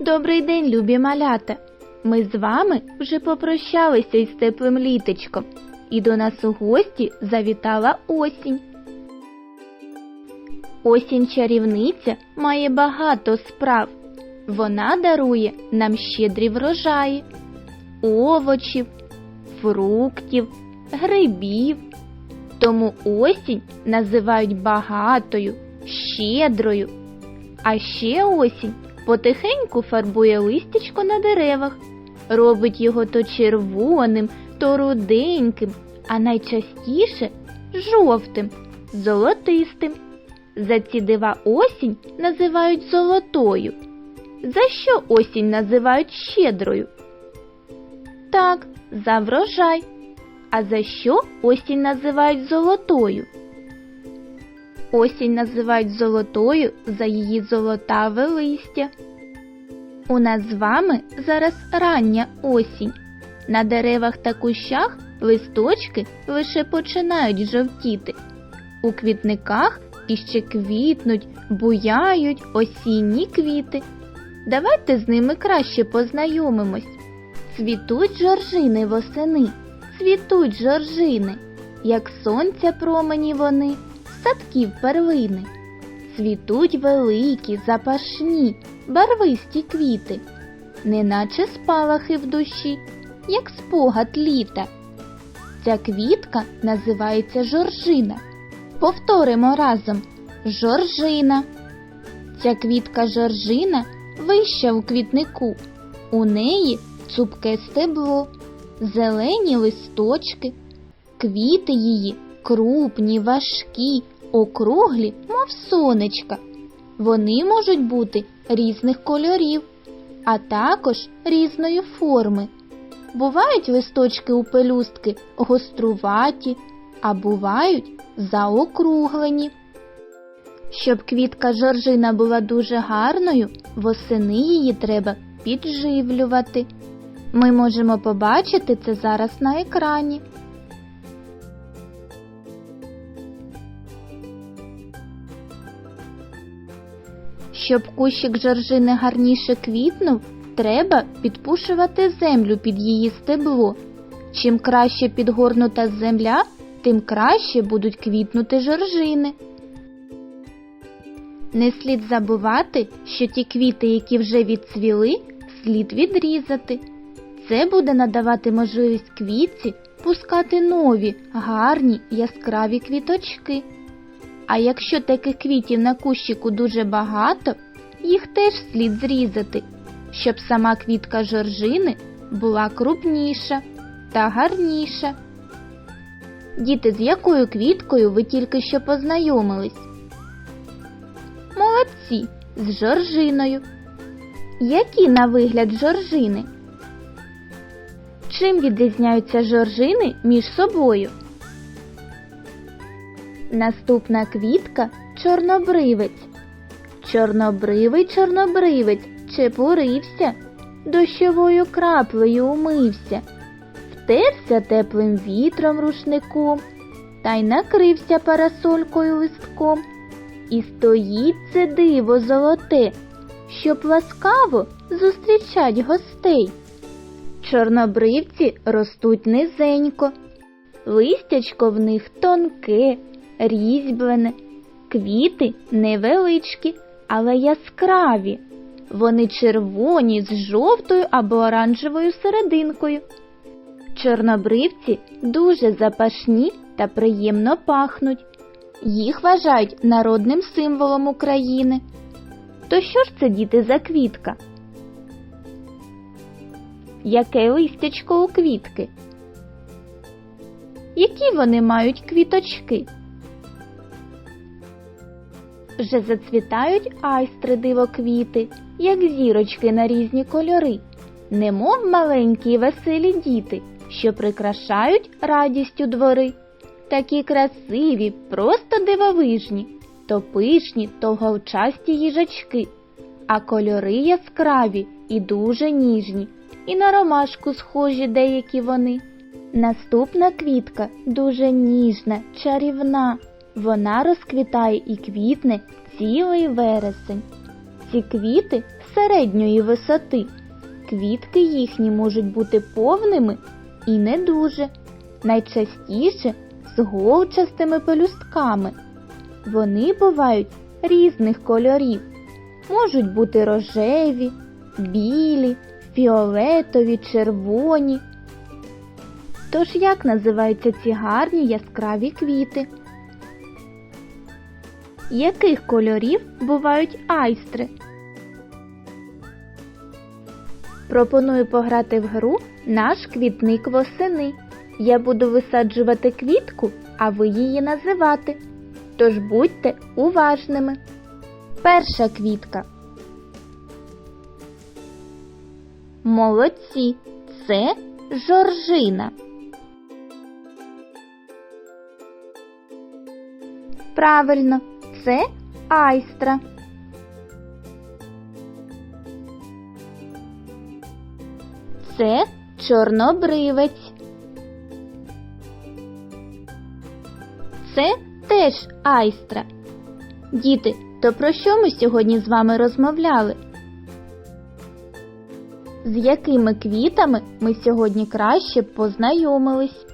Добрий день, любі малята! Ми з вами вже попрощалися із теплим літочком, і до нас у гості завітала осінь. Осінь чарівниця має багато справ. Вона дарує нам щедрі врожаї, овочів, фруктів, грибів. Тому осінь називають багатою, щедрою. А ще осінь потихеньку фарбує листячко на деревах, робить його то червоним, то руденьким, а найчастіше жовтим, золотистим. За ці дива осінь називають золотою. За що осінь називають щедрою? Так, за врожай. А за що осінь називають золотою? Осінь називають золотою за її золотаве листя. У нас з вами зараз рання осінь. На деревах та кущах листочки лише починають жовтіти. У квітниках іще квітнуть, буяють осінні квіти. Давайте з ними краще познайомимось. Цвітуть жоржини восени, цвітуть жоржини, як сонця промені вони, садків первини. Цвітуть великі, запашні, барвисті квіти, неначе спалахи в душі, як спогад літа. Ця квітка називається жоржина. Повторимо разом жоржина. Ця квітка жоржина вища у квітнику. У неї цупке стебло, зелені листочки, квіти її крупні, важкі, округлі, мов сонечка. Вони можуть бути різних кольорів, а також різної форми. Бувають листочки у пелюстки гоструваті, а бувають заокруглені. Щоб квітка жоржина була дуже гарною, восени її треба підживлювати. Ми можемо побачити це зараз на екрані. Щоб кущик жоржини гарніше квітнув, треба підпушувати землю під її стебло. Чим краще підгорнута земля, тим краще будуть квітнути жоржини. Не слід забувати, що ті квіти, які вже відцвіли, слід відрізати. Це буде надавати можливість квітці пускати нові, гарні, яскраві квіточки. А якщо таких квітів на кущику дуже багато, їх теж слід зрізати, щоб сама квітка жоржини була крупніша та гарніша. Діти, з якою квіткою ви тільки що познайомились? Молодці, з жоржиною. Які на вигляд жоржини? Чим відрізняються жоржини між собою? Наступна квітка чорнобривець. Чорнобривий чорнобривець чепурився, дощовою краплею умився, втерся теплим вітром рушником та й накрився парасолькою листком. І стоїть це диво золоте, щоб ласкаво зустрічать гостей. Чорнобривці ростуть низенько, листячко в них тонке, різьблене, квіти невеличкі, але яскраві. Вони червоні з жовтою або оранжевою серединкою. Чорнобривці дуже запашні та приємно пахнуть. Їх вважають народним символом України. То що ж це діти за квітка? Яке листячко у квітки? Які вони мають квіточки? Вже зацвітають айстри дивоквіти, як зірочки на різні кольори, немов маленькі веселі діти, що прикрашають радістю двори. Такі красиві, просто дивовижні, то пишні, то говчасті їжачки, а кольори яскраві і дуже ніжні, і на ромашку схожі деякі вони. Наступна квітка дуже ніжна, чарівна. Вона розквітає і квітне цілий вересень. ці квіти середньої висоти. Квітки їхні можуть бути повними і не дуже, найчастіше з голчастими пелюстками. Вони бувають різних кольорів, можуть бути рожеві, білі, фіолетові, червоні. Тож як називаються ці гарні яскраві квіти? Яких кольорів бувають айстри? Пропоную пограти в гру наш квітник восени. Я буду висаджувати квітку, а ви її називати. Тож будьте уважними. Перша квітка. Молодці. Це жоржина. Правильно, це айстра. Це чорнобривець. Це теж айстра. Діти, то про що ми сьогодні з вами розмовляли? З якими квітами ми сьогодні краще познайомились?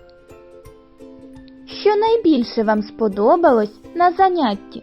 Що найбільше вам сподобалось на занятті?